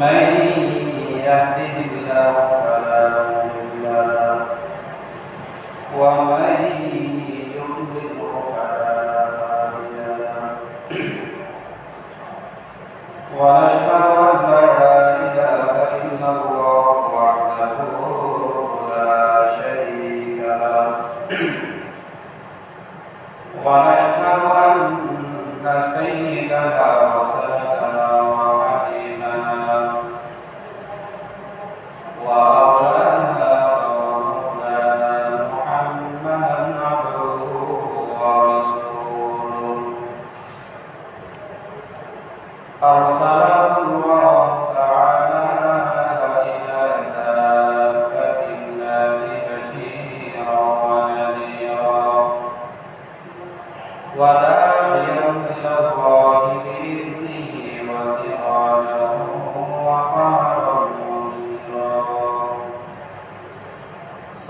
من يهده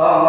Oh,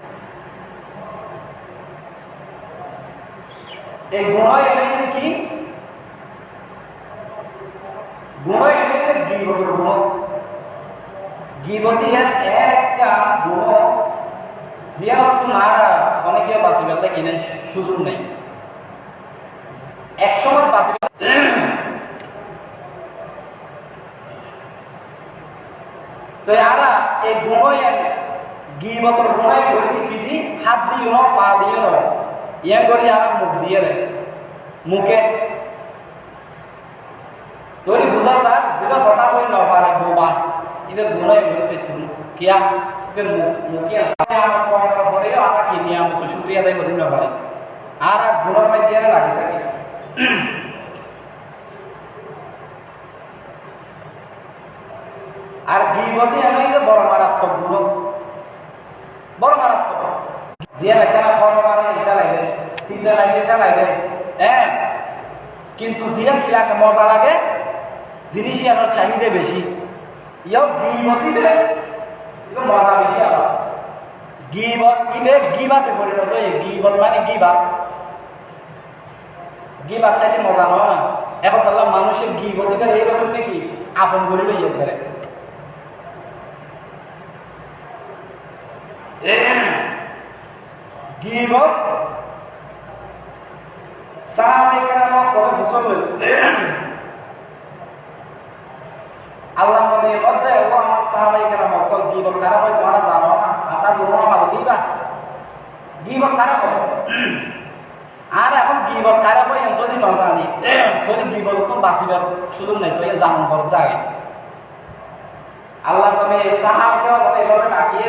এই গুণ এনে কি? গুণ এনে গিবতের গুণ গিবতি এর একটা গুণ জিয়ারত মারা অনেকে বাঁচি গেলে কিনে সুযোগ নেই। একসময় বাঁচি তো আরা এই গুণয়ের গিবতর গুণয় করি কি দি হাত দিও ন, পা দিও ন। ইয়াং করি আরা মুখ দিয়ে মুখে তোরি বুঝা স্যার যেটা কথা কই ন পারে বোবা এটা গুণয় করে ফেতুন কিয়া? এর মুখ আছে। আমার পড়ার পরে আরা কি নিয়ে আমাকে শুক্রিয়া দেয় করি ন পারে আর দিয়ে লাগি থাকে। আর আমি বড় মারাত্মক গুণ বড় মারাত্মক লাগে লাগে লাগে কিন্তু জিয়া কি লাগে? মজা লাগে? জিনিস ইয়ানোর চাহিদা বেশি। ইয়াও কিন্তু মজা বেশি আবার। গিবত ইবে গিবাতে পরিণত হয়ে গিবত মানে গিবাত গিবাত মজা হয় না। এখন তাহলে মানুষের গিবতি করে এইরকম নাকি? আপন করে লইয়ে গিবত। সাহাবায়ে কেরাম করে ফসল আল্লাহ নবী বলতে ও আমার সাহাবায়ে কেরাম কল গিবত খারাপ হয়? তোমরা জানো না। আতা গুরু আমার দিবা। গিবত খারাপ হয়? আর এখন গিবত খারাপ হয়? যদি না জানি যদি গিবত তো বাঁচিবার সুযোগ নাই তো জানুন বল যায় আল্লাহ সাহাবিও এভাবে ডাকিয়ে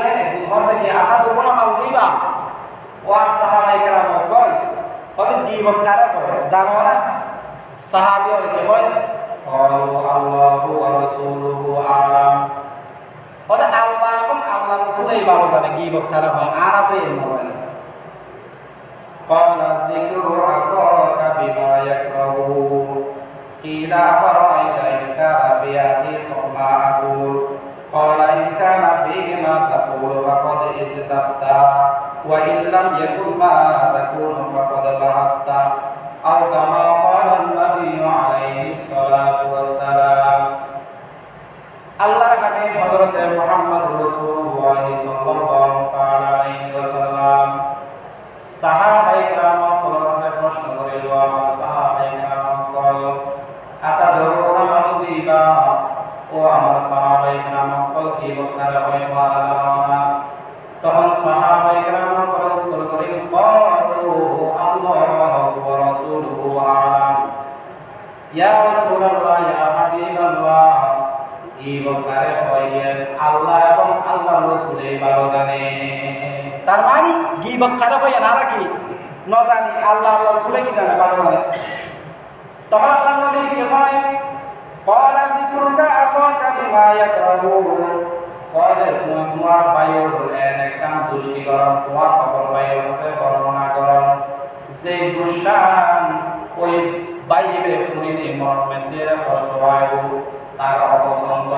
ঘর থেকে আতা গুরু আমার দিবা। ওয়ান সাহাবাই কেরাম কল তবে গিবত খারাপ হয় জানো না সাহাবিও কে বল قالوا الله ورسوله أعلم ওটা আল্লাহ এবং আল্লাহ রসুলই ভালো জানে গিবত খারাপ হয় আর তো এর মনে না قال الذكر أخاك بما يكره قيل أفرأيت إن كان في أخي ما أقول قال إن كان فيه ما تقول فقد اكذبت وإن لم يكن ما تكون فقد ضحكت أو كما قال النبي عليه الصلاة والسلام আল্লাহর কাছে হযরত মুহাম্মদ রাসূলুল্লাহ সাল্লাল্লাহু তাআলা আলাইহি ওয়াসাল্লাম সাহাবায়ে কেরাম কলমে প্রশ্ন করিল আমার সাহাবায়ে কেরাম কল আতা দরুনা মালদিবা ও আমার সাহাবায়ে কেরাম কল কি বকার হয় ইয়া রাসূলুল্লাহ ইয়া হাবিবাল্লাহ কি বকারে হইয়েন আল্লাহ এবং আল্লাহ রসুলে ভালো জানে তার মানে গিবত খারাপ হইয়া না রাখি ন জানি আল্লাহ আল্লাহ রসুলে কি জানে ভালো জানে তখন আল্লাহ নবী কি হয় قال ذكرك أخاك بما يكرهون قال তুমি তোমার বায়ুর এনেকাম দুষ্টিকরণ তোমার সকল বায়ুর কাছে বর্ণনা করো যে দুঃসান ওই বাইরে শুনিনি মর্মেন্দের কষ্ট হয় তার অপছন্দ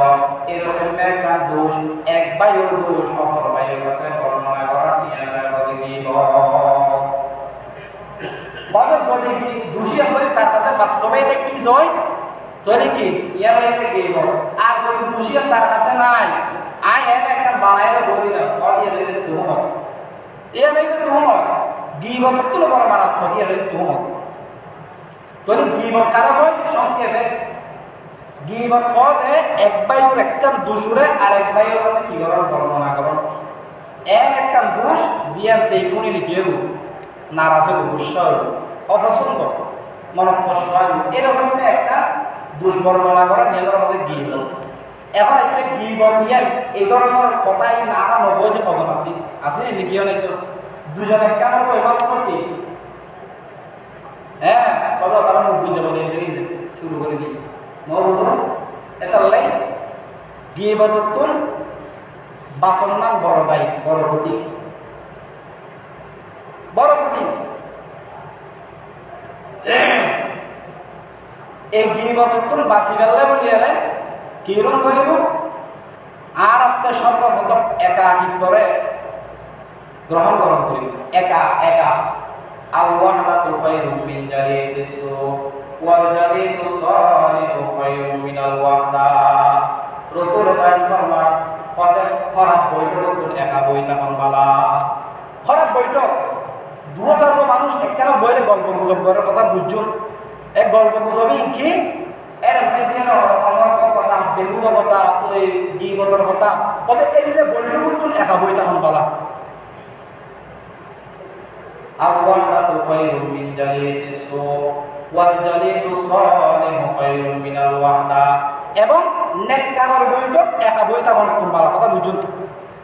এরকম একটা দোষ, এক বায়ুর দোষ অপর বায়ুর কাছে বর্ণনা করা বলে যদি কি, দোষী করে তার সাথে বাস্তবে এটা কি জয়? যদি কি ইয়ার এটা কি আর যদি দোষী তার কাছে নাই আই এর একটা বানাইলে বলি না অডিয়ে দিলে তুহমত এর এটা তুহমত গিবত তুলো বড় মারাত্মক এর এটা তুহমত যদি গিবত কারও হয়? সংক্ষেপে গিবত পদে এক বাইর একটা দুসুরে আর এক বাইর কাছে কি করার বর্ণনা করুন এক একটা দোষ, জিয়ার তেইফুনি লিখিয়ে নারাজ হইব অপছন্দ মনত কষ্ট হয় এরকম একটা দোষ বর্ণনা করা নিয়মের মধ্যে গিয়ে এখন হচ্ছে কি বলিয়ান এই ধরনের কথাই নানা নব্বই যে কজন আছে। আছে লিখিও নাই তো দুজনে কেন এবার কি হ্যাঁ তারা মুখ বুঝতে বলে মরুন এটা লাই গিয়ে বদতুন বাসন নাম বড় দায়ী বড় ক্ষতি বড় গেলে বলিয়ারে কিরণ করিব? আর আপনার সর্বপ্রথম একাকিত্বরে গ্রহণ গ্রহণ করিব। একা একা। খায়রু মিন জালিসিসু ওয়াল জালিসু সালিহু খায়রু মিন আল ওয়াহদা। রাসূল পাক ফরমান খারাপ বৈঠক একা বইটা কোন বালা। খারাপ বৈঠক দু হাজার মানুষ একখানা বইলে গল্প গুজব কথা বুঝুন এক গল্প গুজবই কি? এর মধ্যে অনর্থ কথা বেহুদ কথা ওই গিবতর কথা। কবে এই যে বইটা বুঝুন একা বইটা কোন বালা। الوحدة خير من جليس السوء والجليس الصالح خير من الوحدة এবং নেককারের বৈঠক একা বইটা কোন বালা কথা বুঝুন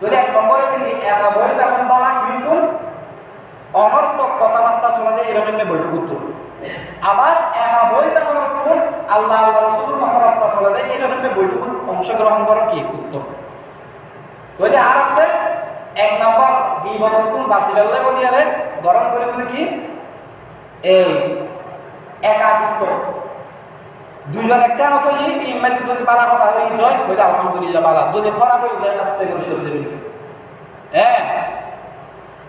যদি এক নম্বরে যদি একা বইটা কোন বালা কিন্তু অনর্থক কথাবার্তা শোনা যায় এরকম বৈঠক উত্তর আবার একা বইটা কোন আল্লাহ আল্লাহ রসুল কথাবার্তা শোনা যায় এরকম বৈঠক অংশগ্রহণ করার কি উত্তম তাহলে আর আপনার এক নম্বর বিবদন বাসি বেলা বলিয়ারে। গরম করে বলে কি? এই একাধিত্ব দুইজন একটা মতো ই ইমাতি যদি বালা কথা হয়ে যায় কইলে আলহামদুলিল্লাহ বালা যদি খারাপ হয়ে যায় আস্তে করে সরে দেবেন হ্যাঁ?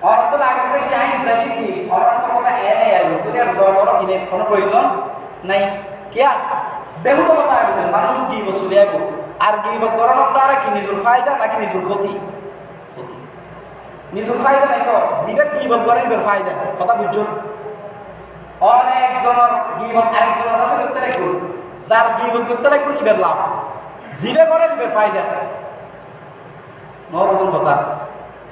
অর্থ লাগে করে কি আইন জানি কি অর্থ কথা এনে আর দুনিয়ার জগর কিনে কোনো প্রয়োজন নাই। কিয়া বেহুদ কথা মানুষ কি বসুলি আর কি ধরনের দ্বারা কি নিজের ফায়দা নাকি নিজের ক্ষতি? নিজের ফায়দা নাই তো কি বল করে নিজের ফায়দা কথা বুঝছ? অনেকজনের গিবত আরেকজনের কাছে করতে লাগবে। যার গিবত করতে লাগবে ইবের লাভ। জিবে করে ইবের ফায়দা নরকম কথা।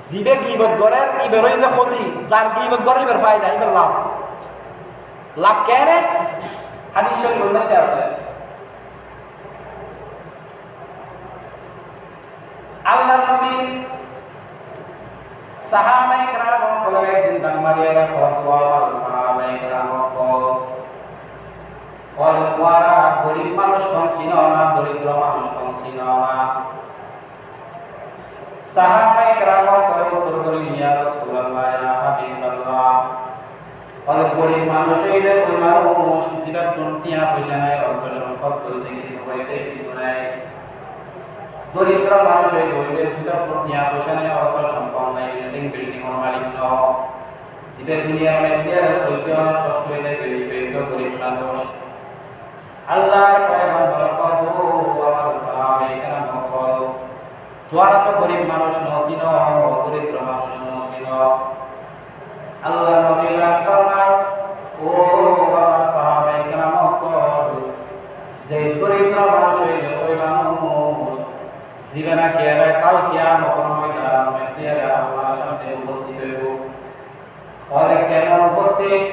জিবে গিবত করে ইবের হইলে ক্ষতি। যার গিবত করে ইবের ফায়দা ইবের লাভ। লাভ কেন? হাদিস শরীফ আছে। আল্লাহর নবী সাহাবায়ে কেরাম বলে একদিন দান মারিয়া ফতোয়া সাহাবায়ে কেরাম ফল কুয়ারা গরিব মানুষ কম ছিল না দরিদ্র মানুষ কম ছিল না সাহাবায়ে কেরাম করে উত্তর করে ইয়া রাসূলুল্লাহ ইয়া হাবিবাল্লাহ ফলে গরিব মানুষ হইলে ওই মানুষ যেটা চুনটিয়া পয়সা নাই অর্থ সম্পদ বলতে কিছু হইতে কিছু নাই দরিদ্র মানুষ হইলে হইলে যেটা চুনটিয়া পয়সা নাই অর্থ সম্পদ নাই বিল্ডিং বিল্ডিং এর মালিক ন যেটা দুনিয়ার মধ্যে চলতে অনেক কষ্ট হইলে গরিব গরিব মানুষ। আল্লাহর পয়গম্বর কবু আমার সাহাবায়ে কেরাম কল তোরা তো গরিব মানুষ নসিন দরিদ্র মানুষ নসিন আল্লাহ নবী ফরমান ও আমার সাহাবায়ে কেরাম কল যে দরিদ্র মানুষ হইলে ওই মানুষ জীবনা কেয়ারে কাল কিয়ামত ময়দান মধ্যে আল্লাহর সামনে উপস্থিত হইব পরে কেমন উপস্থিত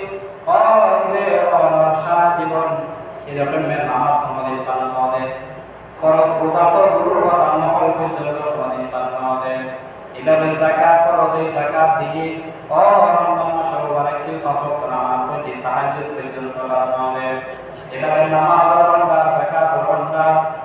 অরে আমার সারা জীবন এরকম নামাজ আমাদের পালন আমাদের খরচ কোথা তো দূর কথা নকল পর্যন্ত আমাদের পালন আমাদের এভাবে জাকাত খরচ এই জাকাত দিয়ে ও রমজান সর্ববার একটি পাঁচক নামাজ পড়ি তাহাজ্জুদ পর্যন্ত পালন আমাদের এভাবে নামাজ ঘণ্টা জাকাত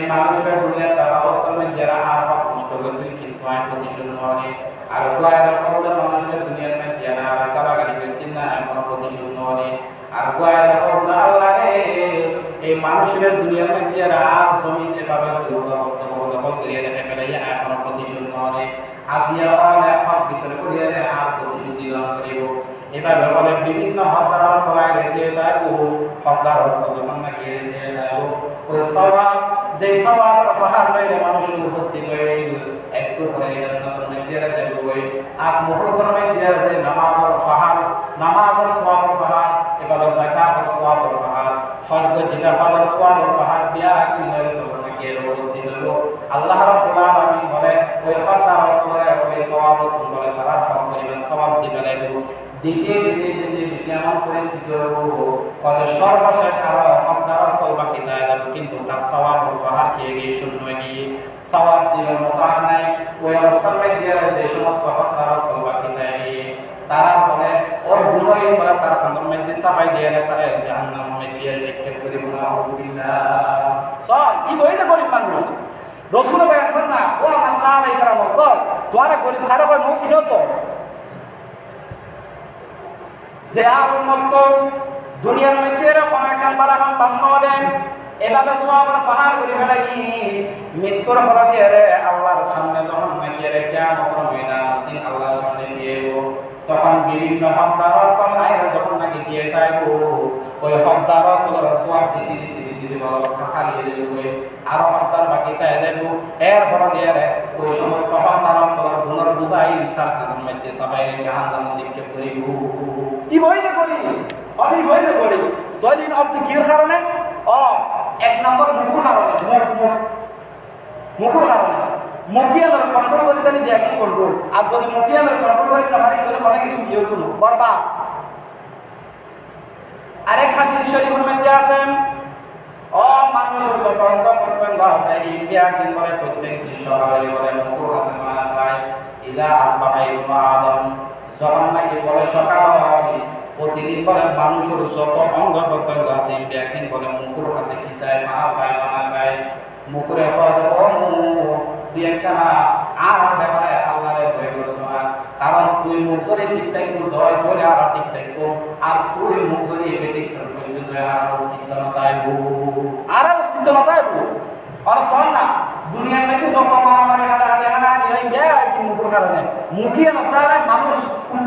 এই মানুষের দুনিয়ার তারা অবস্থার মধ্যে আর কষ্ট করতে কি পায় প্রতি শূন্য আর গোয়ার প্রবলেম মানুষের দুনিয়ার মধ্যে আর গালাগালি করতে না এখন প্রতি শূন্য আর গোয়ার প্রবলেম আল্লাহ এই মানুষের দুনিয়ার মধ্যে আর জমিন এভাবে দখল করিয়া দেখে ফেলাই এখন প্রতিশোধ নয় আজিয়া অনেক হক বিচার করিয়া আর প্রতিশোধ গ্রহণ করিব। এভাবে বলে বিভিন্ন হকদার করায় রেখে দেব, হকদার যখন নাকি রেখে দেব। ওই সবাব যে সবাব পাহাড় বাইরে মানুষ উপস্থিত হয়ে একটু পরে নতুন মধ্যে দেব ওই আর মুহূর্তের মধ্যে যে নামাজের পাহাড় নামাজের সওয়াবের পাহাড় এবার জাকাতের সওয়াবের পাহাড় হজ যেটা হজের সওয়াবের পাহাড় দিয়া কি যখন নাকি এর উপস্থিত হইল আল্লাহ রাব্বুল আলামিন বলে, ওই হত্যার করে ওই সওয়াব বলে তারা সব করিবেন সওয়াব দিবে। দিতে দিতে দিতে দিতে এমন পরিস্থিতি হইব ফলে সর্বশেষ আরও দেয় যাবে কিন্তু তার সওয়াব পাহাড় খেয়ে গিয়ে শূন্য গিয়ে ওই অবস্থার সমস্ত হত্যার কল বাকি দেয় তারা বলে ওর গুণই বলে তার সামনের মধ্যে সাফাই দিয়ে তারা জাহান্নাম মধ্যে নিক্ষেপ কি বইতে গরিব মানুষ? রসুল এখন না, ও আমার সাহাবাই তারা বল তোরা গরিব খারাপ হয় মৌসিন তো। যে উন্মত দুনিয়ার মধ্যে এরকম একখান বালাখান বান্ন দেন এভাবে সব পাহাড় করে ফেলাই মৃত্যুর ফলাতে রে আল্লাহর সামনে তখন মাইয়ে রে কেমন ময়দান দিন আল্লাহর সামনে দিয়ে তখন বিভিন্ন হকদার আইরা যখন নাকি দিয়ে যাইব, ওই হকদারগুলোর সোয়াব দিতে দিতে দিতে বলো খালিয়ে দেবে আরও হকদার বাকি তাই দেব। এর ফলে দিয়ে ওই সমস্ত হকদারগুলোর গুণর বুঝাই তার খাদের মধ্যে সবাই জাহান্নাম নিক্ষেপ করি ই বইলে করি অনি বইলে করি দলিন অব্দি কির কারণে? অ এক নম্বর মুকুর কারণে। মুখ কারণে। মকিয়ালের কন্ট্রোল করতে জানি দিয়ে কি করব? আর যদি মকিয়ালের কন্ট্রোল করি না পারি তাহলে অনেক কিছু কি হতো বরবাদ। আরেক হাদিস শরীফের মধ্যে আছেন মানুষের যত অঙ্গ প্রত্যঙ্গ আছে ইন্ডিয়া কিংবা মুকুর আছে বলে সকাল হয় ও তুই একটা আর ব্যাপারে আল্লাহরে ভয় করছ না। কারণ তুই মুখ করে ঠিক থাকব জয় করে আর ঠিক থাকব আর তুই মুখ করে যদি আর অস্তিত্ব আর অস্তিত্ব না চাইব আর শোন না দুনিয়ার মধ্যে যত মারামারি হানাহানি হানাহানি হয় দেয় কি মুখের কারণে? মুখিয়ে নতারে মানুষ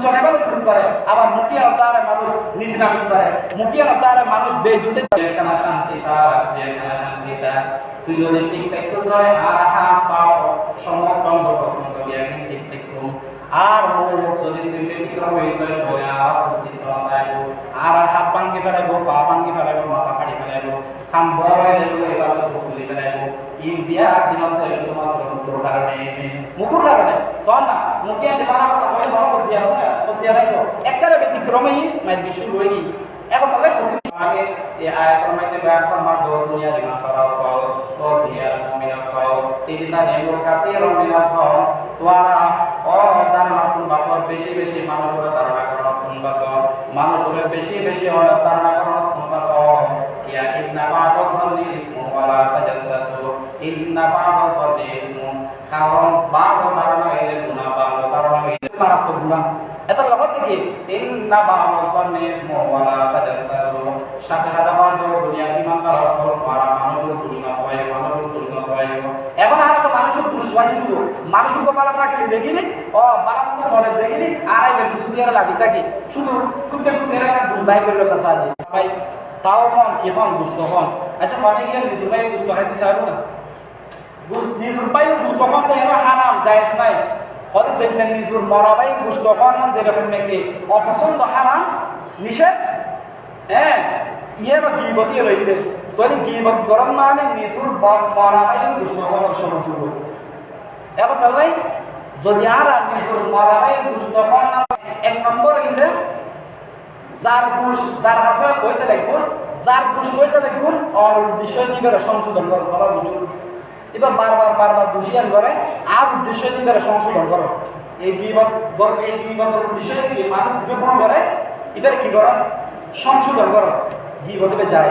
লেভেল করতে পারে আবার মুখিয়ে নতারে মানুষ নিচ নামতে পারে মুখিয়ে নতারে মানুষ বেজুতে যেখানে শান্তি তার যেখানে শান্তি তার। তুই যদি ঠিক থাকতে আর পাও সমস্ত অঙ্গ প্রত্যঙ্গ দিয়ে ঠিক থাকতো। আর যদি তুই ব্যতিক্রম হয়ে যায় বলে আর আর হাত ভাঙ্গি ফেলাইবো, পা ভাঙ্গি ফেলাইবো, মাথা ফাড়ি ফেলাইবো, খাম বড় এভাবে চোখ তুলি ফেলাইবো। ইন্ডিয়া দিনত শুধুমাত্র মুখের কারণে মুখের কারণে শোন না, মুখে আনতে বানা কথা বলে করতে আছে তো। একটারে ব্যতিক্রমেই মাই বিশুর হয়নি এখন বলে আগে এই আয়াতের মধ্যে বয়ান ফরমা দো দুনিয়া দিমা করাও পাও তো দুনিয়া মুমিনা পাও তিনটা নেমুর কাছে রমিনা সহ তোয়ারা ও ধারণা কোন বাসর বেশি বেশি, মানুষের ধারণা কোন বাসর মানুষের বেশি বেশি ধারণা করানো কোন বাসর ইয়া ইন্না বা'দ যন্নি ইসমু ওয়ালা তাজাসসু ইন্না বা'দ যন্নি ইসমু কারণ বা'দ ধারণা এলে গুনাহ, বা'দ ধারণা এলে মারাত্মক গুনাহ। এটা লগত থেকে ইন্না বা'দ যন্নি ইসমু ওয়ালা তাজাসসু সাথে সাথে আমার দুনিয়া ইমান করার মারা মানুষের দুষ্ণ হয়, মানুষের দুষ্ণ হয় এখন আর তো শুধু মানুষের কপালে থাকলে দেখিনি, ও বারাম তো সলে দেখিনি আর এই দুষ্ণ দিয়ে লাগি থাকি। শুধু খুব মেরা একটা দুষ বাই করে লোক আছে ভাই, তাও হন, কি হন, দুষ্ট হন। আচ্ছা মানে গিয়ে নিজের ভাই দুষ্ট হাইতে চাইব না? নিজের ভাই দুষ্ট হন তো এরা হারাম, জায়েজ নাই। হতে যেদিন নিজের মরা ভাই, দুষ্ট হন যেরকম নাকি অপছন্দ, হারাম, নিষেধ। হ্যাঁ ইয়ে বা গিবতি রইতে? তোরে গিবত গরম মানে নিজের মরা ভাই, দুষ্ট হওয়ার সমতুল্য এবার তাহলে যদি আর নিজের মরা ভাই দুষ্ট না এক নম্বর ইলে যার ঘুষ যার কাছে হইতে দেখুন যার ঘুষ হইতে দেখুন আর উদ্দেশ্য নিবের সংশোধন করো করার বুঝুন এবার বারবার বারবার বুঝিয়ান করে, আর উদ্দেশ্য নিবের সংশোধন করো এই গিবত এই গিবতের উদ্দেশ্য কি মানুষ জীবে ভুল করে, এবার কি করো? সংশোধন করো। গিবত এবার যায়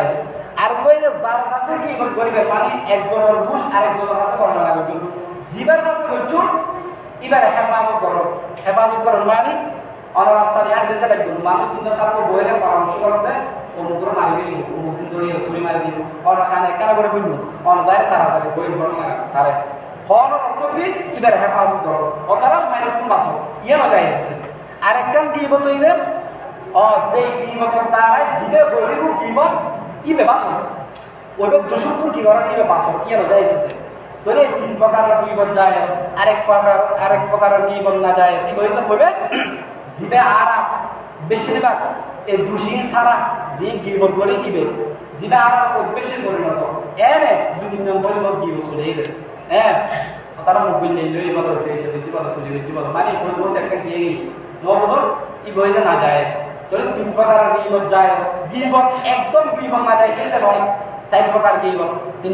আর কই যে যার কাছে গিবত করিবে মানে একজনের ঘুষ আর একজনের কাছে করা লাগবে কাছে করছুন এবার হেফাজত করো। হেফাজত করো মানে অন রাস্তা দিয়ে দিতে লাগবে। মানুষ কিন্তু তারপর বইয়ের পরামর্শ করতে অমুক করে মারি দিল অমুক কিন্তু ছুরি মারি দিল অন খানে কেন করে ফেলব। অন যায় তাড়াতাড়ি বই ঘটনা না আরে হন অর্থ কি ইবার হেফাজত করো। অতারা মায়ের কোন বাসো ইয়ে মজা এসেছে আর একজন কি বলতো অ যে? কি মত তারাই জিবে গরিব কি বল ইবে বাসো ওইবে দুশো কি করা, ইবে বাসো ইয়ে মজা এসেছে তোরে তিন প্রকারের যায় আরেক প্রকার, আরেক প্রকারের না যায় এই জিবে বেশিরভাগ এই দুষি ছাড়া যে করে দিবে জিবে বেশি পরিণত। দুই তিন চলে এলে। হ্যাঁ তারা মোবাইল নিয়ে লই বলো দিতে পারো চলে দিতে পারো মানে বই বই একটা দিয়ে ই বইতে না যায় তোরে তিন প্রকারের যায় একদম গিবত না যায়, সেটা নয় চার প্রকার গিবত তিন